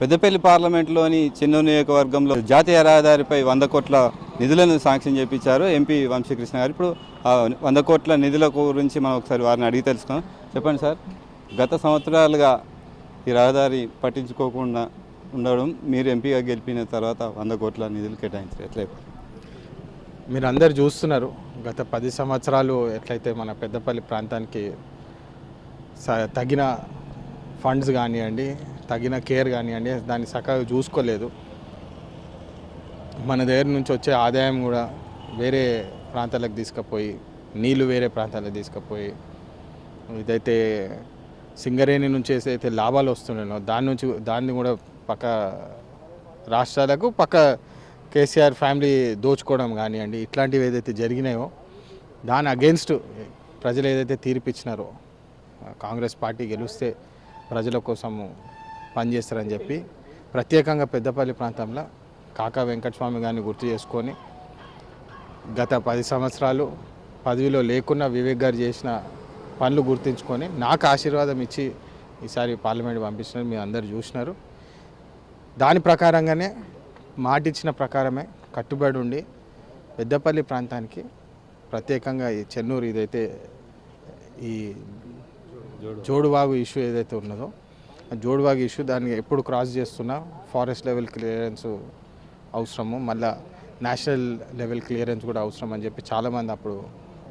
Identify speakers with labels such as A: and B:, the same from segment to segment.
A: పెద్దపల్లి పార్లమెంట్లోని చిన్న నియోజకవర్గంలో జాతీయ రహదారిపై వంద కోట్ల నిధులను శాంక్షన్ చేపించారు ఎంపీ వంశీకృష్ణ గారు. ఇప్పుడు వంద కోట్ల నిధుల గురించి మనం ఒకసారి వారిని అడిగి తెలుసుకుందాం. చెప్పండి సార్ గత సంవత్సరాలుగా ఈ రహదారి పట్టించుకోకుండా ఉండడం మీరు ఎంపీగా గెలిపిన తర్వాత వంద కోట్ల నిధులు కేటాయించారు ఎట్లయితే
B: మీరు అందరు చూస్తున్నారు గత పది సంవత్సరాలు ఎట్లయితే మన పెద్దపల్లి ప్రాంతానికి స- తగిన ఫండ్స్ కానివ్వండి తగిన కేర్ కానివ్వండి దాన్ని చక్కగా చూసుకోలేదు. మన దగ్గర నుంచి వచ్చే ఆదాయం కూడా వేరే ప్రాంతాలకు తీసుకుపోయి నీళ్ళు వేరే ప్రాంతాలకు తీసుకుపోయి ఇదైతే సింగరేణి నుంచి అయితే లాభాలు వస్తున్నాయో దాని నుంచి దాన్ని కూడా పక్క రాష్ట్రాలకు పక్క కేసీఆర్ ఫ్యామిలీ దోచుకోవడం కానివ్వండి ఇట్లాంటివి ఏదైతే జరిగినాయో దాని అగేన్స్ట్ ప్రజలు ఏదైతే తీర్పిచ్చినారో కాంగ్రెస్ పార్టీ గెలిస్తే ప్రజల కోసము పనిచేస్తారని చెప్పి ప్రత్యేకంగా పెద్దపల్లి ప్రాంతంలో కాకా వెంకటస్వామి గారిని గుర్తు చేసుకొని గత పది సంవత్సరాలు పదవిలో లేకున్నా వివేక్ గారు చేసిన పనులు గుర్తుంచుకొని నాకు ఆశీర్వాదం ఇచ్చి ఈసారి పార్లమెంట్ పంపించినారు మీరు అందరు చూసినారు. దాని ప్రకారంగానే మాటిచ్చిన ప్రకారమే కట్టుబడి ఉండి పెద్దపల్లి ప్రాంతానికి ప్రత్యేకంగా ఈ చెన్నూరు ఇదైతే ఈ జోడువాగు ఇష్యూ ఏదైతే ఉన్నదో జోడువాగు ఇష్యూ దాన్ని ఎప్పుడు క్రాస్ చేస్తున్నా ఫారెస్ట్ లెవెల్ క్లియరెన్స్ అవసరము. మళ్ళీ నేషనల్ లెవెల్ క్లియరెన్స్ కూడా అవసరం అని చెప్పి చాలామంది అప్పుడు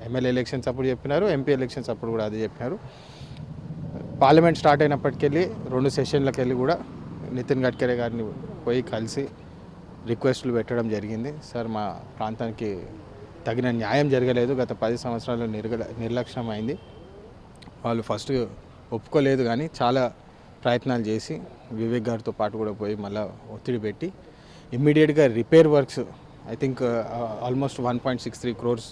B: ఎమ్మెల్యే ఎలక్షన్స్ అప్పుడు చెప్పినారు ఎంపీ ఎలక్షన్స్ అప్పుడు కూడా అదే చెప్పినారు. పార్లమెంట్ స్టార్ట్ అయినప్పటికెళ్ళి రెండు సెషన్లకు వెళ్ళి కూడా నితిన్ గడ్కరీ గారిని పోయి కలిసి రిక్వెస్ట్లు పెట్టడం జరిగింది. సార్ మా ప్రాంతానికి తగిన న్యాయం జరగలేదు గత పది సంవత్సరాలు నిర్గ నిర్లక్ష్యం అయింది వాళ్ళు ఫస్ట్ ఒప్పుకోలేదు కానీ చాలా ప్రయత్నాలు చేసి వివేక్ గారితో పాటు కూడా పోయి మళ్ళీ ఒత్తిడి పెట్టి ఇమ్మీడియట్గా repair works I think almost one point six three crores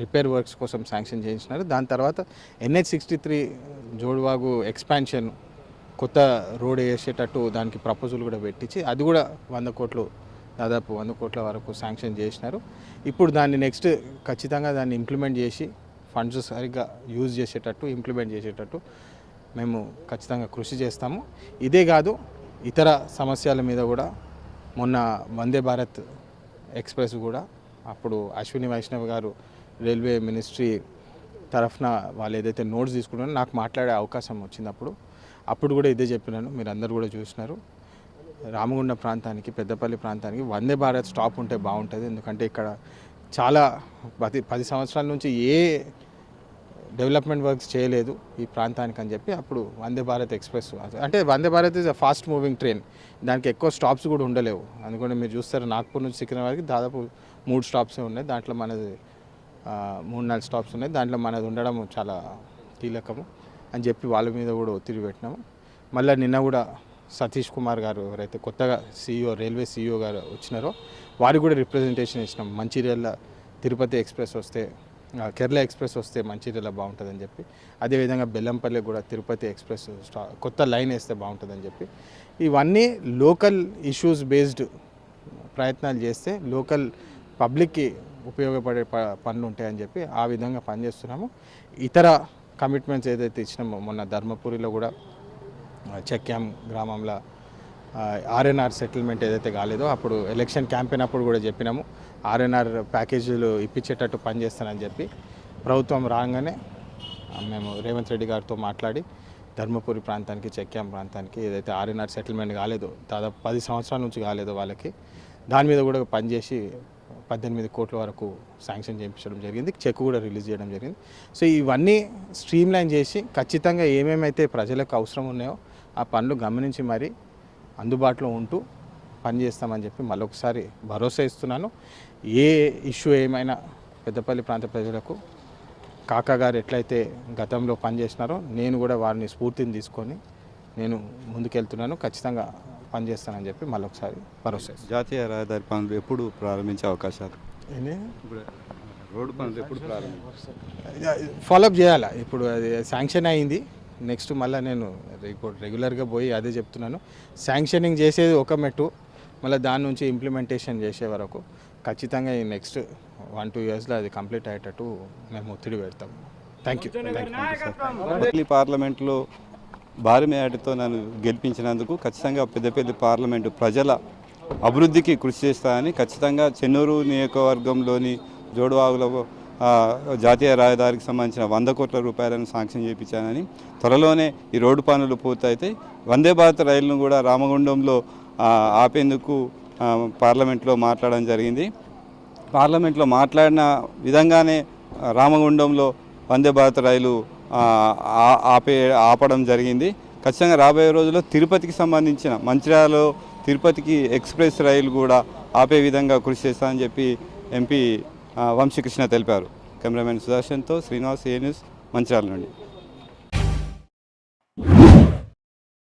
B: repair works కోసం శాంక్షన్ చేయించినారు. దాని తర్వాత NH sixty three Joduvagu expansion కొత్త రోడ్ వేసేటట్టు దానికి ప్రపోజల్ కూడా పెట్టించి అది కూడా వంద కోట్లు దాదాపు వంద కోట్ల వరకు శాంక్షన్ చేసినారు. ఇప్పుడు దాన్ని నెక్స్ట్ ఖచ్చితంగా దాన్ని ఇంప్లిమెంట్ చేసి ఫండ్స్ సరిగ్గా యూజ్ చేసేటట్టు ఇంప్లిమెంట్ చేసేటట్టు మేము ఖచ్చితంగా కృషి చేస్తాము. ఇదే కాదు ఇతర సమస్యల మీద కూడా మొన్న వందే భారత్ ఎక్స్ప్రెస్ కూడా అప్పుడు అశ్విని వైష్ణవ్ గారు రైల్వే మినిస్ట్రీ తరఫున వాళ్ళు ఏదైతే నోట్స్ తీసుకున్నారో నాకు మాట్లాడే అవకాశం వచ్చింది అప్పుడు అప్పుడు కూడా ఇదే చెప్పినాను. మీరు అందరు కూడా చూసినారు. రామగుండ ప్రాంతానికి పెద్దపల్లి ప్రాంతానికి వందే భారత్ స్టాప్ ఉంటే బాగుంటుంది. ఎందుకంటే ఇక్కడ చాలా పది పది సంవత్సరాల నుంచి ఏ డెవలప్మెంట్ వర్క్స్ చేయలేదు ఈ ప్రాంతానికి అని చెప్పి అప్పుడు వందే భారత్ ఎక్స్ప్రెస్ అంటే Vande Bharat is a fast moving train దానికి ఎక్కువ స్టాప్స్ కూడా ఉండలేవు. అందుకని మీరు చూస్తారు నాగ్పూర్ నుంచి సికింద్రాబాద్కి దాదాపు మూడు స్టాప్సే ఉన్నాయి. దాంట్లో మనది మూడు నాలుగు స్టాప్స్ ఉన్నాయి. దాంట్లో మనది ఉండడం చాలా కీలకము అని చెప్పి వాళ్ళ మీద కూడా ఒత్తిడి పెట్టినాము. మళ్ళీ నిన్న కూడా సతీష్ కుమార్ గారు ఎవరైతే కొత్తగా సీఈఓ రైల్వే సీఈఓ గారు వచ్చినారో వారికి కూడా రిప్రజెంటేషన్ ఇచ్చినాం. మంచిర్యాల తిరుపతి ఎక్స్ప్రెస్ వస్తే కేరళ ఎక్స్ప్రెస్ వస్తే మంచిర్యాల బాగుంటుందని చెప్పి. అదేవిధంగా బెల్లంపల్లి కూడా తిరుపతి ఎక్స్ప్రెస్ కొత్త లైన్ వేస్తే బాగుంటుందని చెప్పి. ఇవన్నీ లోకల్ ఇష్యూస్ బేస్డ్ ప్రయత్నాలు చేస్తే లోకల్ పబ్లిక్కి ఉపయోగపడే ప పనులు ఉంటాయని చెప్పి ఆ విధంగా పనిచేస్తున్నాము. ఇతర కమిట్మెంట్స్ ఏదైతే ఇచ్చినామో మొన్న ధర్మపురిలో కూడా చెక్యాం గ్రామంలో ఆర్ఎన్ఆర్ సెటిల్మెంట్ ఏదైతే కాలేదో అప్పుడు ఎలక్షన్ క్యాంపెయిన్ అప్పుడు కూడా చెప్పినాము. ఆర్ఎన్ఆర్ ప్యాకేజీలు ఇప్పించేటట్టు పనిచేస్తానని చెప్పి ప్రభుత్వం రాగానే మేము రేవంత్ రెడ్డి గారితో మాట్లాడి ధర్మపురి ప్రాంతానికి చెక్యాం ప్రాంతానికి ఏదైతే ఆర్ఎన్ఆర్ సెటిల్మెంట్ కాలేదో దాదాపు పది సంవత్సరాల నుంచి కాలేదో వాళ్ళకి దాని మీద కూడా పనిచేసి పద్దెనిమిది కోట్ల వరకు శాంక్షన్ చేయించడం జరిగింది. చెక్ కూడా రిలీజ్ చేయడం జరిగింది. సో ఇవన్నీ స్ట్రీమ్ లైన్ చేసి ఖచ్చితంగా ఏమేమైతే ప్రజలకు అవసరం ఉన్నాయో ఆ పనులు గమనించి మరి అందుబాటులో ఉంటూ పనిచేస్తామని చెప్పి మళ్ళొకసారి భరోసా ఇస్తున్నాను. ఏ ఇష్యూ ఏమైనా పెద్దపల్లి ప్రాంత ప్రజలకు కాకా గారు ఎట్లయితే గతంలో పనిచేసినారో నేను కూడా వారిని స్ఫూర్తిని తీసుకొని నేను ముందుకెళ్తున్నాను. ఖచ్చితంగా పనిచేస్తానని చెప్పి మళ్ళొకసారి భరోసా.
A: జాతీయ రహదారి పనులు ఎప్పుడు ప్రారంభించే అవకాశాలు? రోడ్డు పనులు ఎప్పుడు
B: ఫాలోఅప్ చేయాలా? ఇప్పుడు అది శాంక్షన్ అయింది. నెక్స్ట్ మళ్ళీ నేను ఇప్పుడు రెగ్యులర్గా పోయి అదే చెప్తున్నాను. శాంక్షనింగ్ చేసేది ఒక మెట్టు మళ్ళీ దాని నుంచి ఇంప్లిమెంటేషన్ చేసే వరకు ఖచ్చితంగా ఈ నెక్స్ట్ వన్ టూ ఇయర్స్లో అది కంప్లీట్ అయ్యేటట్టు మేము ఒత్తిడి పెడతాం థ్యాంక్ యూ థ్యాంక్
A: ఢిల్లీ పార్లమెంట్లో భారీ మేటతో నన్ను గెలిపించినందుకు ఖచ్చితంగా పెద్దపల్లి పార్లమెంటు ప్రజల అభివృద్ధికి కృషి చేస్తానని ఖచ్చితంగా చెన్నూరు నియోజకవర్గంలోని జోడువాగులో జాతీయ రహదారికి సంబంధించిన వంద కోట్ల రూపాయలను శాంక్షన్ చేయించానని త్వరలోనే ఈ రోడ్డు పనులు పూర్తయితే వందే భారత్ రైలును కూడా రామగుండంలో ఆపేందుకు పార్లమెంట్లో మాట్లాడడం జరిగింది. పార్లమెంట్లో మాట్లాడిన విధంగానే రామగుండంలో వందే భారత్ రైలు ఆపే ఆపడం జరిగింది. ఖచ్చితంగా రాబోయే రోజుల్లో తిరుపతికి సంబంధించిన మంచిర్యాలలో తిరుపతికి ఎక్స్ప్రెస్ రైలు కూడా ఆపే విధంగా కృషి చేస్తానని చెప్పి ఎంపీ వంశీకృష్ణ తెలిపారు. కెమెరామెన్ సుదర్శన్తో శ్రీనివాస్ ఏ న్యూస్ మంచిర్యాల నుండి.